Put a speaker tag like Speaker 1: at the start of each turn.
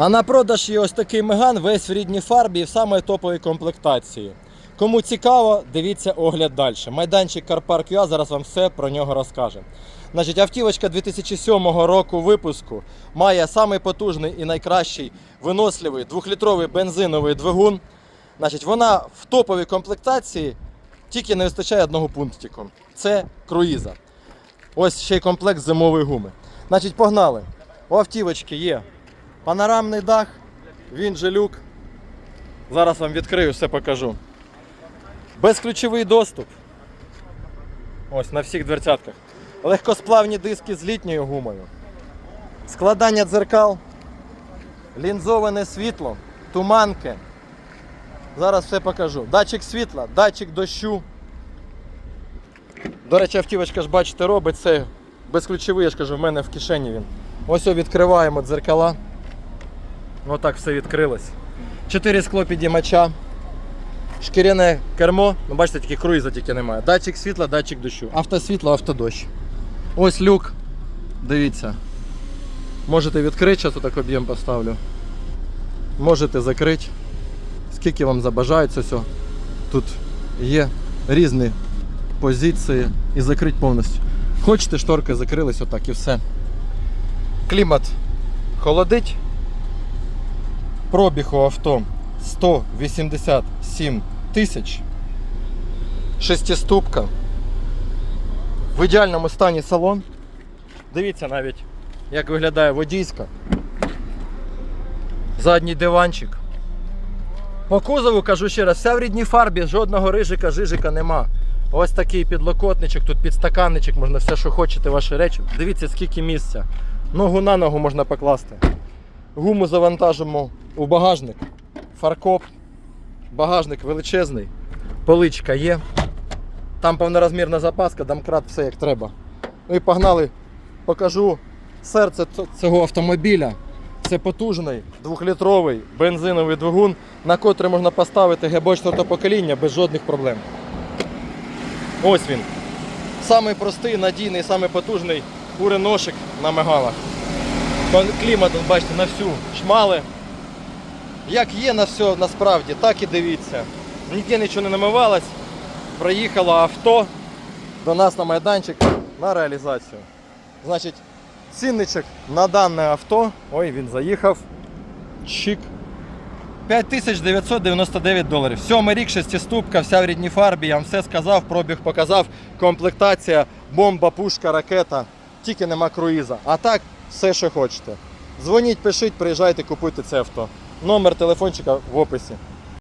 Speaker 1: А на продаж є ось такий меган, весь в рідній фарбі і в самої топовій комплектації. Кому цікаво, дивіться огляд далі. Майданчик Карпарк ЮА зараз вам все про нього розкаже. Значить, автівочка 2007 року випуску має самий потужний і найкращий виносливий двохлітровий бензиновий двигун. Значить, вона в топовій комплектації тільки не вистачає одного пунктику. Це круїза. Ось ще й комплект зимової гуми. Значить, погнали. У автівочки є панорамний дах, він же люк. Зараз вам відкрию, все покажу. Безключовий доступ. Ось на всіх дверцятках. Легкосплавні диски з літньою гумою. Складання дзеркал, лінзоване світло, туманки. Зараз все покажу. Датчик світла, датчик дощу. До речі, автівочка ж бачите, робить це безключовий, я ж кажу, в мене в кишені він. Ось відкриваємо дзеркала. Отак все відкрилось. Чотири скло підіймача. Шкіряне кермо. Ну, бачите, тільки круїза тільки немає. Датчик світла, датчик дощу. Автосвітло, автодощ. Ось люк. Дивіться. Можете відкрити, зараз так об'єм поставлю. Можете закрити. Скільки вам забажається все. Тут є різні позиції і закрити повністю. Хочете, шторки закрились отак і все. Клімат холодить. Пробіг у авто 187 тисяч. Шестиступка. В ідеальному стані салон. Дивіться навіть, як виглядає водійська. Задній диванчик. По кузову кажу ще раз, вся в рідній фарбі, жодного рижика, жижика нема. Ось такий підлокотничок, тут підстаканничок, можна все, що хочете, ваші речі. Дивіться, скільки місця. Ногу на ногу можна покласти. Гуму завантажимо у багажник. Фаркоп. Багажник величезний. Поличка є. Там повнорозмірна запаска, домкрат, все як треба. Ну і погнали, покажу серце цього автомобіля. Це потужний двохлітровий бензиновий двигун, на котрий можна поставити гебочного покоління без жодних проблем. Ось він. Самий простий, надійний, самий потужний куреношик на мегалах. Клімат, бачите, на всю шмали. Як є на все насправді, так і дивіться. Ніде нічого не намивалось. Проїхало авто до нас на майданчик на реалізацію. Значить, цінничок на дане авто. Ой, він заїхав. Чик. 5999 доларів. Сьомий рік, шестиступка, вся в рідній фарбі, я вам все сказав, пробіг показав, комплектація, бомба, пушка, ракета. Тільки нема круїза. А так, все, що хочете. Дзвоніть, пишіть, приїжджайте, купуйте це авто. Номер телефончика в описі.